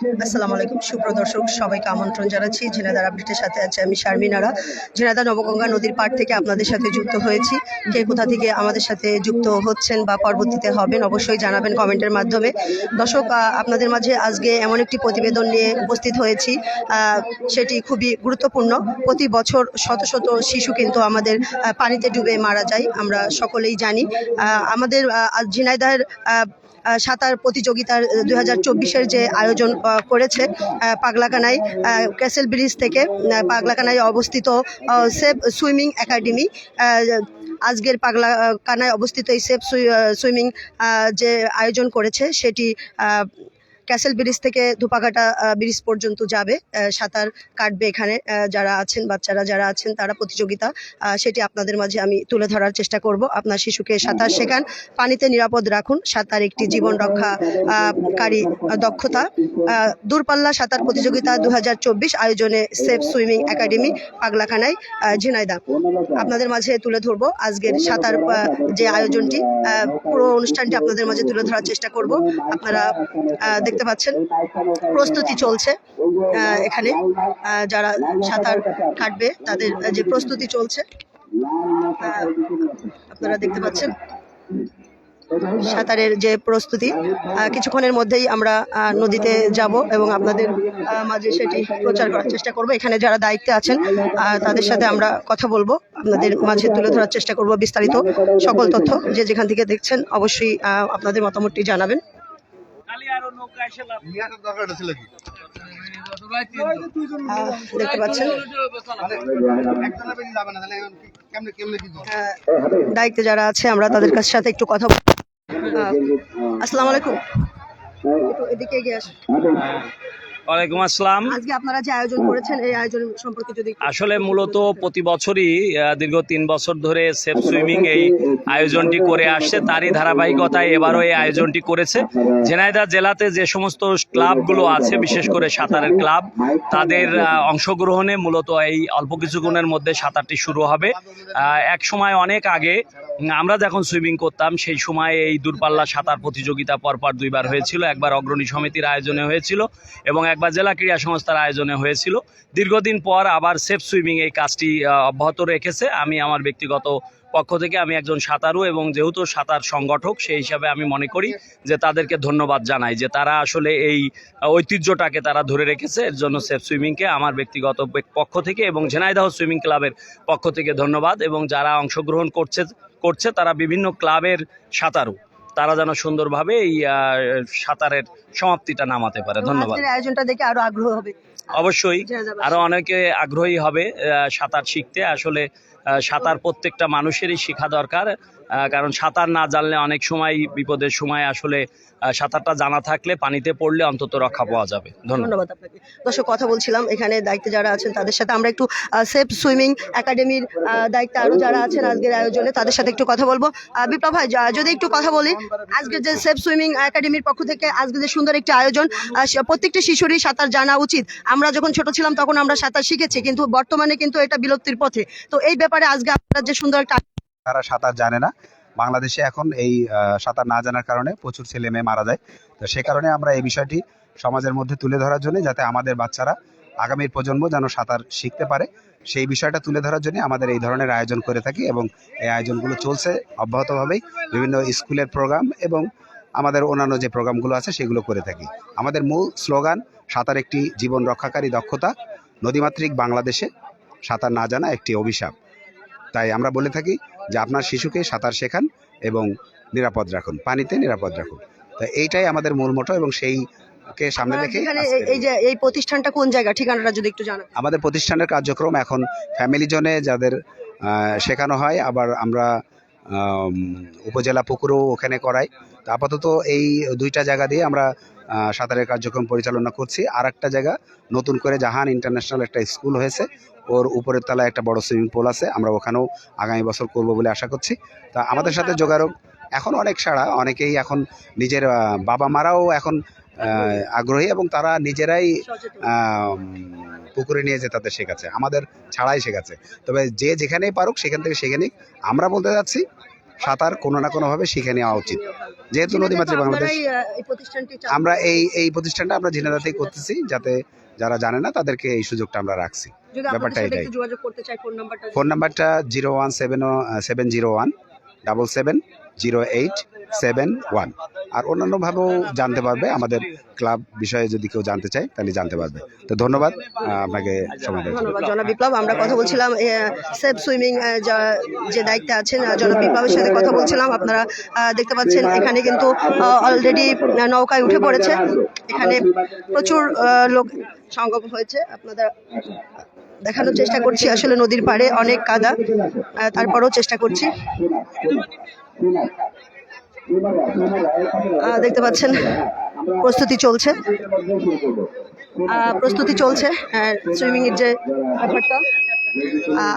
আসসালামু আলাইকুম সুপ্রদর্শক সবাইকে আমন্ত্রণ জানাচ্ছি। ঝিনাদার আপডেটের সাথে আছে আমি শারমিনারা ঝিনাদা নবগঙ্গা নদীর পাড় থেকে আপনাদের সাথে যুক্ত হয়েছি। কে কোথা থেকে আমাদের সাথে যুক্ত হচ্ছেন বা পরবর্তীতে হবেন অবশ্যই জানাবেন কমেন্টের মাধ্যমে। দর্শক আপনাদের মাঝে আজকে এমন একটি প্রতিবেদন নিয়ে উপস্থিত হয়েছি। সেটি খুবই গুরুত্বপূর্ণ। প্রতি বছর শত শত শিশু কিন্তু আমাদের পানিতে ডুবে মারা যায়, আমরা সকলেই জানি। আমাদের ঝিনাইদার সাঁতার প্রতিযোগিতার দুই হাজার চব্বিশের যে আয়োজন করেছে পাগলাকানায় ক্যাসেল ব্রিজ থেকে পাগলাকানায় অবস্থিত সেফ সুইমিং একাডেমি আজকের পাগলা কানায় অবস্থিত এই সেফ সুই- সুইমিং যে আয়োজন করেছে, সেটি ক্যাসেল ব্রিজ থেকে ধুপাঘাটা ব্রিজ পর্যন্ত যাবে। সাঁতার কাটবে এখানে যারা আছেন বাচ্চারা যারা আছেন তারা প্রতিযোগিতা সেটি আপনাদের মাঝে আমি তুলে ধরার চেষ্টা করব। আপনার শিশুকে সাঁতার শেখান পানিতে নিরাপদ রাখুন। সাঁতার একটি জীবন রক্ষা আহ, কারী দক্ষতা। দূরপাল্লা সাঁতার প্রতিযোগিতা দু হাজার চব্বিশ আয়োজনে সেফ সুইমিং একাডেমি পাগলাখানায় ঝিনাইদা আপনাদের মাঝে তুলে ধরবো আজকের সাঁতার যে আয়োজনটি। পুরো অনুষ্ঠানটি আপনাদের মাঝে তুলে ধরার চেষ্টা করব। আপনারা আহ, দেখতে পাচ্ছেন। প্রস্তুতি চলছে এখানে। যারা সাঁতার কাটবে, তাদের যে প্রস্তুতি চলছে আপনারা দেখতে পাচ্ছেন। সাঁতারের যে প্রস্তুতি কিছুক্ষণের মধ্যেই আমরা নদীতে যাব এবং আপনাদের মাঝে সেটি প্রচার করার চেষ্টা করব। এখানে যারা দায়িত্বে আছেন তাদের সাথে আমরা কথা বলব। আপনাদের মাঝে তুলে ধরার চেষ্টা করব বিস্তারিত। সকল তথ্য যে যেখান থেকে দেখছেন, অবশ্যই আপনাদের মতামতটি জানাবেন নিয়াটার দরকারটা ছিল কি আহ, দেখতে পাচ্ছেন? একজনের বেশি যাবে না তাহলে এখন কি- কেমনে কেমনে কি করব? আহ, দায়িত্বে যারা আছে আমরা তাদের কাছে সাথে একটু কথা বলি আহ, আসসালামু আলাইকুম। একটু এদিকে এগিয়ে আসুন। ওয়ালাইকুম আসসালাম। আজকে আপনারা যে আয়োজন করেছেন এই আয়োজন সম্পর্কে যদি আসলে মূলত প্রতি বছরই দীর্ঘ তিন বছর ধরে সেফ সুইমিং এই আয়োজনটি করে আসছে। তারই ধারাবাহিকতায় এবারও এই আয়োজনটি করেছে। ঝিনাইদহ জেলাতে যে সমস্ত ক্লাবগুলো আছে বিশেষ করে সাঁতারের ক্লাব তাদের অংশগ্রহণে মূলত এই অল্প কিছুক্ষণের মধ্যে সাঁতারটি শুরু হবে। আহ, এক সময় অনেক আগে আমরা যখন সুইমিং করতাম, সেই সময় এই দূরপাল্লা সাঁতার প্রতিযোগিতা পরপর দুইবার হয়েছিল। একবার অগ্রণী সমিতির আয়োজনে হয়েছিল এবং একবার জেলা ক্রীড়া সংস্থার আয়োজনে হয়েছিল। দীর্ঘদিন পর আবার সেফ সুইমিং এই কাজটি অব্যাহত রেখেছে। আমি আমার ব্যক্তিগত পক্ষ থেকে আমি একজন সাঁতারু এবং যেহেতু সাঁতার সংগঠক, সেই হিসাবে আমি মনে করি যে তাদেরকে ধন্যবাদ জানাই যে তারা আসলে এই ঐতিহ্যটাকে তারা ধরে রেখেছে। এর জন্য সেফ সুইমিংকে আমার ব্যক্তিগত পক্ষ থেকে এবং ঝিনাইদহ সুইমিং ক্লাবের পক্ষ থেকে ধন্যবাদ এবং যারা অংশগ্রহণ করছে করছে তারা বিভিন্ন ক্লাবের সাঁতারু। তারা যেন সুন্দরভাবে এই সাঁতারের সমাপ্তিটা নামাতে পারে। ধন্যবাদ। আয়োজনটা দেখে আরও আগ্রহ হবে। অবশ্যই। আরও অনেকে আগ্রহী হবে সাঁতার শিখতে। আসলে আহ, সাঁতার প্রত্যেকটা মানুষেরই শেখা দরকার। কারণ সাঁতার না জানলে অনেক সময় বিপদের সময় আসলে সাঁতারটা জানা থাকলে পানিতে পড়লে অন্তত রক্ষা পাওয়া যাবে। ধন্যবাদ। আপনাকে। দর্শক, কথা বলছিলাম, এখানে দায়িত্বে যারা আছেন তাদের সাথে আমরা একটু সেফ সুইমিং একাডেমির দায়িত্বে আরও যারা আছেন আজকের আয়োজনে, তাদের সাথে একটু কথা বলব। বিপ্লব ভাই যদি একটু কথা বলি, আজকের যে সেফ সুইমিং একাডেমির পক্ষ থেকে আজকে যে সুন্দর একটি আয়োজন প্রত্যেকটি শিশুরই সাঁতার জানা উচিত। আমরা যখন ছোট ছিলাম তখন আমরা সাঁতার শিখেছি, কিন্তু বর্তমানে কিন্তু এটা বিলুপ্তির পথে। তো এই ব্যাপারে আজকে আপনারা যে সুন্দর একটা তারা সাঁতার জানে না। বাংলাদেশে এখন এই সাঁতার না জানার কারণে প্রচুর ছেলে মেয়ে মারা যায়। তো সে কারণে আমরা এই বিষয়টি সমাজের মধ্যে তুলে ধরার জন্য যাতে আমাদের বাচ্চারা আগামীর প্রজন্ম যেন সাঁতার শিখতে পারে, সেই বিষয়টা তুলে ধরার জন্য আমাদের এই ধরনের আয়োজন করে থাকি এবং এই আয়োজনগুলো চলছে অব্যাহতভাবেই। বিভিন্ন স্কুলের প্রোগ্রাম এবং আমাদের অন্যান্য যে প্রোগ্রামগুলো আছে সেগুলো করে থাকি। আমাদের মূল স্লোগান, সাঁতার একটি জীবন রক্ষাকারী দক্ষতা, নদীমাতৃক বাংলাদেশে সাঁতার না জানা একটি অভিশাপ। তাই আমরা বলে থাকি যে আপনার শিশুকে সাঁতার শেখান এবং নিরাপদ রাখুন পানিতে নিরাপদ রাখুন। তো এইটাই আমাদের মূল মোটো এবং সেইকে সামনে রেখে এই যে এই প্রতিষ্ঠানটা কোন জায়গা ঠিকানাটা যদি একটু জানান। আমাদের প্রতিষ্ঠানের কার্যক্রম এখন ফ্যামিলি জোনে যাদের শেখানো হয় আবার আমরা উপজেলা পুকুরও ওখানে করাই। তো আপাতত এই দুইটা জায়গা দিয়ে আমরা সাঁতারের কার্যক্রম পরিচালনা করছি। আর একটা জায়গা, নতুন করে জাহান ইন্টারন্যাশনাল একটা স্কুল হয়েছে। ওর উপরের তলায় একটা বড় সুইমিং পুল আছে, আমরা ওখানেও আগামী বছর করব বলে আশা করছি। তা আমাদের সাথে যোগাযোগ, এখন অনেক সারা অনেকেই এখন নিজের বাবা মারাও এখন আগ্রহী এবং তারা নিজেরাই পুকুরে নিয়ে যে তাদের শেখাচ্ছে। আমাদের ছাড়াই শেখাচ্ছে। তবে যে যেখানেই পারুক, সেখান থেকে সেখানেই আমরা বলতে যাচ্ছি। সাঁতার কোনো না কোনোভাবে শিখে নেওয়া উচিত। যেহেতু নদীমাতৃ বাংলাদেশ আমরা এই এই প্রতিষ্ঠানটা আমরা ঝিনাদাতেই করতেছি যাতে যারা জানে না তাদেরকে এই সুযোগটা আমরা রাখছি। ব্যাপারটা এটাই। একটু যোগাযোগ করতে চাই ফোন নাম্বারটা ফোন নাম্বারটা zero one seven seven zero one double seven zero eight seven one. আর অন্যান্যভাবেও জানতে পারবে, আমাদের ক্লাব বিষয়ে যদি কেউ জানতে চায়, তাহলে জানতে পারবে। তো ধন্যবাদ আপনাকে সময়। ধন্যবাদ, জনাব বিপ্লব। আমরা কথা বলছিলাম সেফ সুইমিং যে দায়িত্বে আছেন জনাব বিপ্লবের সাথে কথা বলছিলাম। আপনারা দেখতে পাচ্ছেন, এখানে কিন্তু অলরেডি নৌকায় উঠে পড়েছে। এখানে প্রচুর লোক সঙ্গম হয়েছে। আপনাদের দেখানোর চেষ্টা করছি, আসলে নদীর পাড়ে অনেক কাদা তারপরেও চেষ্টা করছি। দেখতে পাচ্ছেন, প্রস্তুতি চলছে। প্রস্তুতি চলছে সুইমিং এর যে ব্যাপারটা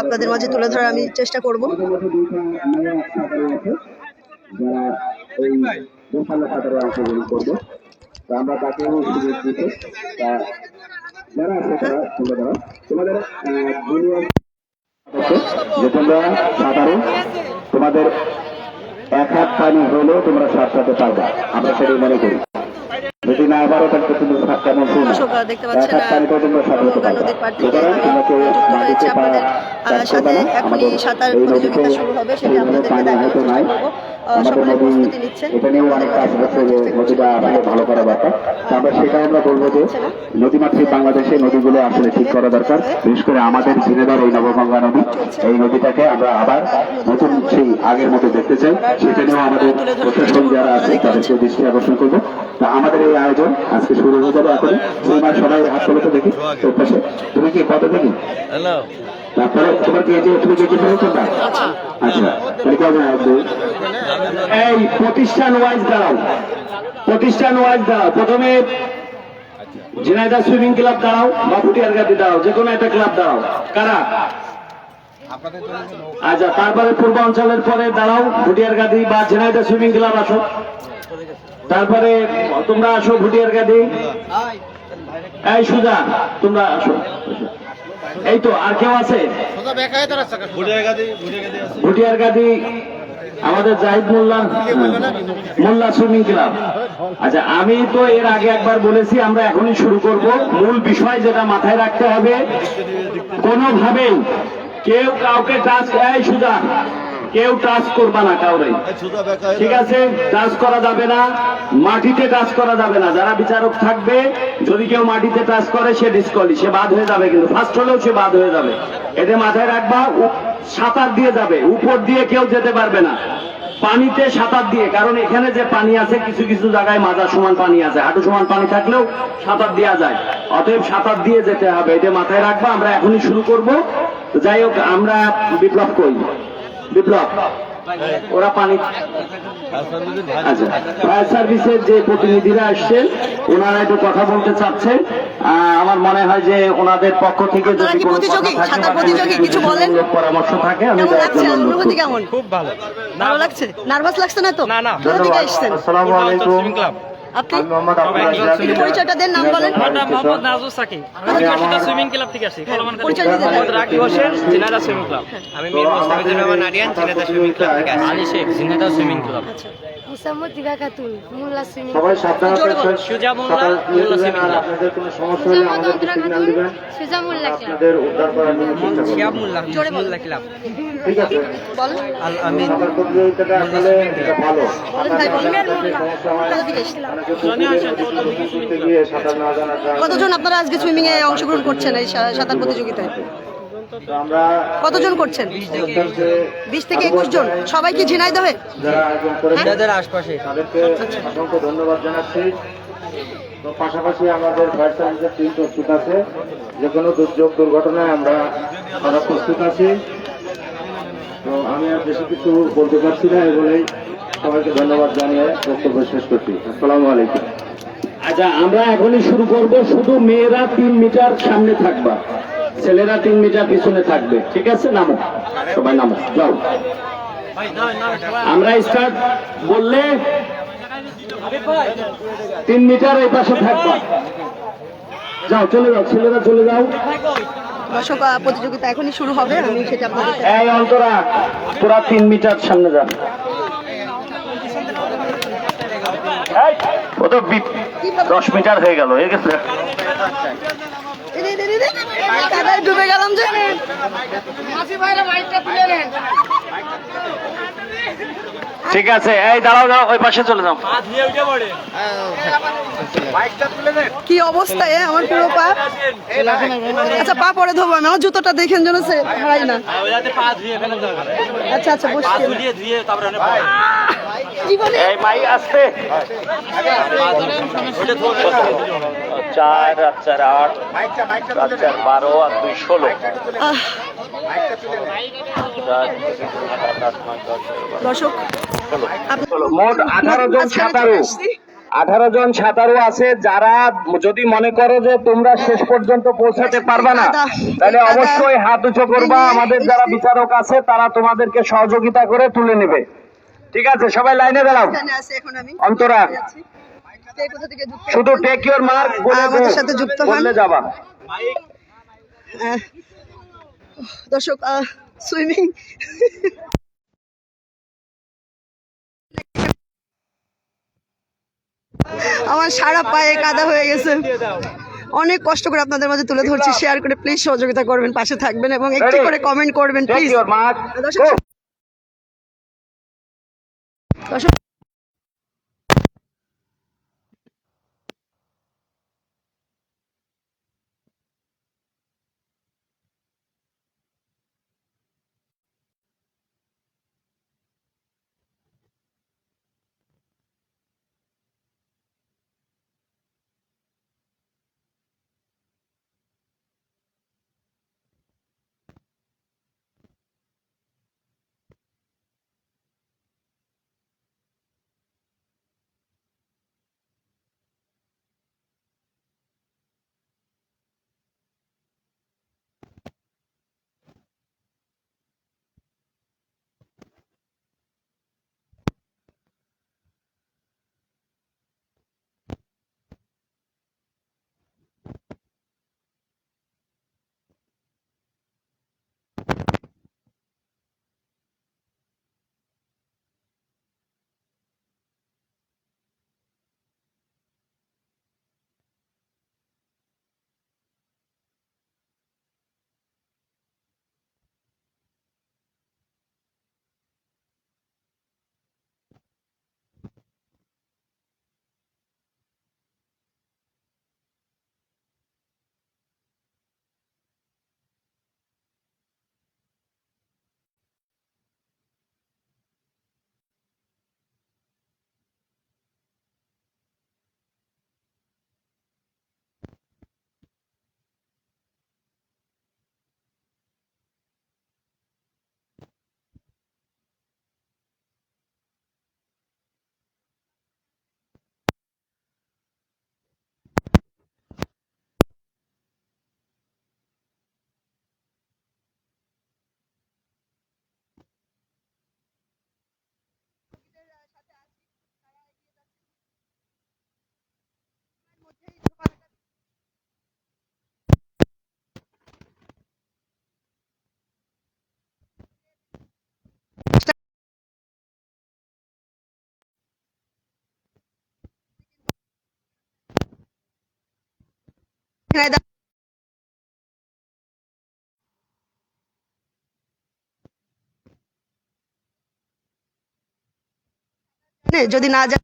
আপনাদের মাঝে তুলে ধরার আমি চেষ্টা করব। তোমাদের তোমাদের এক হাত পানি হলেও তোমরা সাথে পারবা। আমরা সেটাই মনে করি। যদি না পারো তাহলে তুমি কেমন শুনো দর্শক দেখতে পাচ্ছেন হাত পানিতেও তোমরা সাঁতরাতে গঙ্গা পারবা নদীর পাড় থেকে যুক্ত হয়েছে আপনাদের সাথে এখনই আমাদের সাঁতার এই প্রতিযোগিতা নদীতে শুরু হবে সেটি সেইভাবে আপনাদেরকে দেখানোর চেষ্টা করব। সকলে নদী প্রস্তুতি নিচ্ছেন। এটা নিয়েও অনেক কাজ হচ্ছে যে নদীটা আমাদের ভালো করা দরকার। আমরা বলব যে নদীমাতৃক বাংলাদেশে নদীগুলো আসলে ঠিক করা দরকার। বিশেষ করে আমাদের ঝিনেদার এই নবগঙ্গা নদী এই নদীটাকে আমরা আবার নতুন সেই আগের মতো দেখতে চাই। সেটা নিয়েও আমাদের প্রশাসন যারা আছে তাদেরকে দৃষ্টি আকর্ষণ করব। তা আমাদের এই আয়োজন আজকে শুরু হয়ে যাবে এখন সিনেমার সবাই হাত করে তো দেখি তোর পাশে তুমি কি কত দেখি তারপরে তোমার কি যে তুমি কি ফেলেছো না? আচ্ছা। তাহলে কবে আসবে এই প্রতিষ্ঠান ওয়াইজ দাঁড়াও। প্রতিষ্ঠান ওয়াইজ দাঁড়াও। প্রথমে ঝিনাইদা সুইমিং ক্লাব দাঁড়াও বা ফুটিয়ার গাদি দাঁড়াও। যে কোনো একটা ক্লাব দাঁড়াও। কারা? আচ্ছা তারপরে পূর্বাঞ্চলের পরে দাঁড়াও। ভুটিয়ার গাদি বা ঝিনাইদা সুইমিং ক্লাব আসো তারপরে তোমরা আসো ভুটিয়ার গাদি। এই সুজা তোমরা আসো। এই তো আর কেউ আছে? ভুটিয়ার গাদি আমাদের জাহিদ মোল্লা মোল্লা সুইমিং ক্লাব। আচ্ছা আমি তো এর আগে একবার বলেছি আমরা এখনই শুরু করব। মূল বিষয় যেটা মাথায় রাখতে হবে কোনোভাবেই কেউ কাউকে টাচ এই সুজা কেউ টাচ করবা না কাউরে ঠিক আছে? টাচ করা যাবে না। মাটিতে টাচ করা যাবে না। যারা বিচারক থাকবে যদি কেউ মাটিতে টাচ করে সে ডিসকলি সে বাদ হয়ে যাবে কিন্তু ফার্স্ট হলেও সে বাদ হয়ে যাবে। এতে মাথায় রাখবা সাঁতার দিয়ে যাবে। উপর দিয়ে কেউ যেতে পারবে না। পানিতে সাঁতার দিয়ে। কারণ এখানে যে পানি আছে কিছু কিছু জায়গায় মাজা সমান পানি আছে। হাঁটু সমান পানি থাকলেও সাঁতার দেওয়া যায়। অতএব সাঁতার দিয়ে যেতে হবে। এটা মাথায় রাখবা আমরা এখনই শুরু করব। যাই হোক আমরা বিপ্লব করি। বিপ্লব ওরা পানি আচ্ছা ফায়ার সার্ভিসের যে প্রতিনিধিরা আসছেন ওনারা একটু কথা বলতে চাচ্ছেন। আমার মনে হয় যে ওনাদের পক্ষ থেকে যদি কোনো পরামর্শ থাকে আমি খুব ভালো। ভালো লাগছে? নার্ভাস লাগছে না তো? না, না। আসসালামু আলাইকুম। আপনি আমি মোহাম্মদ আব্দুল রাজ্জাক। পরিচয়টা দেন নাম বলেন। আমার মোহাম্মদ নাজুস সাকি আমি কাশিটা সুইমিং ক্লাব থেকে আসি পরিচয় দিতে দেন। Mohammad Rakib Hossain Jhenaida swimming club. আমি মীর মোস্তাফিজুর রহমান আরিয়ান জিনাদা সুইমিং ক্লাব থেকে আসি আলী শেখ জিনাদা সুইমিং ক্লাব। মুসাম্মদ দিবা খাতুন মোল্লা সুইমিং সবাই সাবধানে জোরে বল। থাকবেন। সুজা মোল্লা, মোল্লা সুইমিং আপনাদের কোনো সমস্যা হলে মুসাম্মদ সিগন্যাল দিবেন। সুজা মোল্লা ক্লাব আপনাদের উদ্ধার করার জন্য চেষ্টা করব জোরে বল। ঠিক আছে। বল। সাঁতার প্রতিযোগিতাটা আসলে ভালো। বলেন ভাই বলেন সমস্যা কোথা থেকে এসেছেন? অনেকে করতে গিয়ে সাঁতার না জানার কারণে কতজন আপনারা আজকে সুইমিং এ অংশগ্রহণ করছেন এই সাঁতার প্রতিযোগিতায়? কতজন করছেন? বিশ থেকে একুশ জন। সবাই কি ঝিনাইদহে যারা আয়োজন করেছেন তাদেরকে অসংখ্য ধন্যবাদ জানাচ্ছি। তো পাশাপাশি আমাদের ফায়ার সার্ভিসের টিম প্রস্তুত আছে। যে কোনো দুর্যোগ দুর্ঘটনায় আমরা আমরা প্রস্তুত আছি। তো আমি আর বেশি কিছু বলতে পারছি না এই বলেই সবাইকে ধন্যবাদ জানিয়ে বক্তব্য শেষ করছি। আসসালামু আলাইকুম। আচ্ছা আমরা এখনই শুরু করব। শুধু মেয়েরা তিন মিটার সামনে থাকবা। ছেলেরা তিন মিটার পিছনে থাকবে। ঠিক আছে? নামো। সবাই নামো। যাও। আমরা স্টার্ট বললে তিন মিটার এই পাশে থাকবা। যাও চলে যাও। ছেলেরা চলে যাও। দর্শক প্রতিযোগিতা এখনই শুরু হবে। আমি সেটা আপনাদের এই অন্তরা তোরা তিন মিটার সামনে যা এই, ও তো দশ মিটার হয়ে গেল হয়ে গেছে। কাদায় ডুবে গেলাম যে। ঠিক আছে এই দাঁড়াও দাঁড়াও ওই পাশে চলে যাও। কি অবস্থা এ আমার পুরো পা? আচ্ছা পা পরে ধোবো আমি আমার জুতোটা দেখেন যেন সে হারাই না। আচ্ছা আচ্ছা জীবনে এই মাই আসতে চার আর চার আট চার চার বারো আর দুই ষোলো। দর্শক মোট আঠারো জন সাঁতারু। আঠারো জন সাঁতারু আছে যারা যদি মনে করো যে তোমরা শেষ পর্যন্ত পৌঁছাতে পারবা না তাহলে অবশ্যই হাত উঁচু করবা। আমাদের যারা বিচারক আছে তারা তোমাদেরকে সহযোগিতা করে তুলে নেবে। ঠিক আছে সবাই লাইনে দাঁড়াও। এখানে আছি এখন আমি। অন্তরা। আছি। কে কোথা থেকে যুক্ত শুধু টেক মার্ক বলে আমাদের সাথে যুক্ত হন। বললে যাবা। দর্শক সুইমিং আমার সারা পায়ে কাদা হয়ে গেছে। অনেক কষ্ট করে আপনাদের মাঝে তুলে ধরছি। শেয়ার করে প্লিজ সহযোগিতা করবেন পাশে থাকবেন এবং একটু করে কমেন্ট করবেন প্লিজ দর্শক এখানে যদি না যা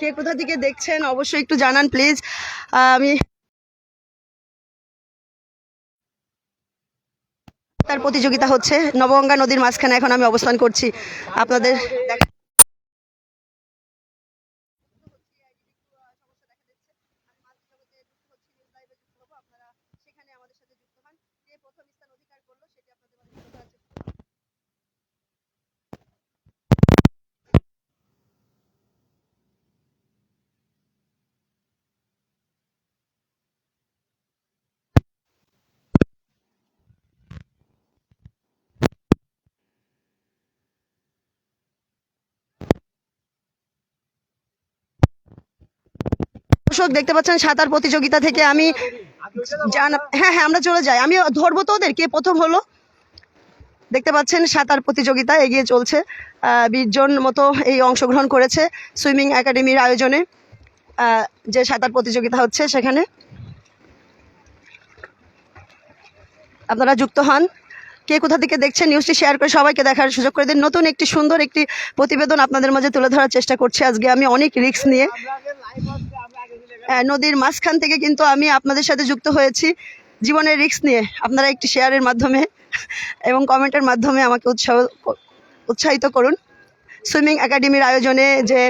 কে কোথা থেকে দেখছেন, অবশ্যই একটু জানান, প্লিজ। আমি তার প্রতিযোগিতা হচ্ছে। নবগঙ্গা নদীর মাঝখানে এখন আমি অবস্থান করছি। আপনাদের দেখা- সেখানে আমাদের সাথে যুক্ত হন কে প্রথম স্থান অধিকার করল সেটি আপনাদের মাঝে তুলে ধরার চেষ্টা দর্শক দেখতে পাচ্ছেন সাঁতার প্রতিযোগিতা থেকে আমি হ্যাঁ হ্যাঁ আমরা চলে যাই। আমি ধরবো তো ওদের। কে প্রথম হলো? দেখতে পাচ্ছেন সাঁতার প্রতিযোগিতা এগিয়ে চলছে। বিশ জন মতো এই অংশগ্রহণ করেছে সুইমিং একাডেমির আয়োজনে। যে সাঁতার প্রতিযোগিতা হচ্ছে সেখানে। আপনারা যুক্ত হন। কে কোথা থেকে দেখছেন নিউজটি শেয়ার করে সবাইকে দেখার সুযোগ করে দিন। নতুন একটি সুন্দর একটি প্রতিবেদন আপনাদের মাঝে তুলে ধরার চেষ্টা করছি আজকে। আমি অনেক রিস্ক নিয়ে নদীর মাঝখান থেকে কিন্তু আমি আপনাদের সাথে যুক্ত হয়েছি। জীবনের রিস্ক নিয়ে আপনারা একটি শেয়ারের মাধ্যমে এবং কমেন্টের মাধ্যমে আমাকে উৎসাহ উৎসাহিত করুন। সুইমিং একাডেমির আয়োজনে যে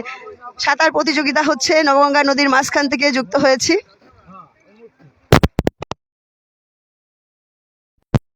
সাঁতার প্রতিযোগিতা হচ্ছে, নবগঙ্গা নদীর মাঝখান থেকে যুক্ত হয়েছি।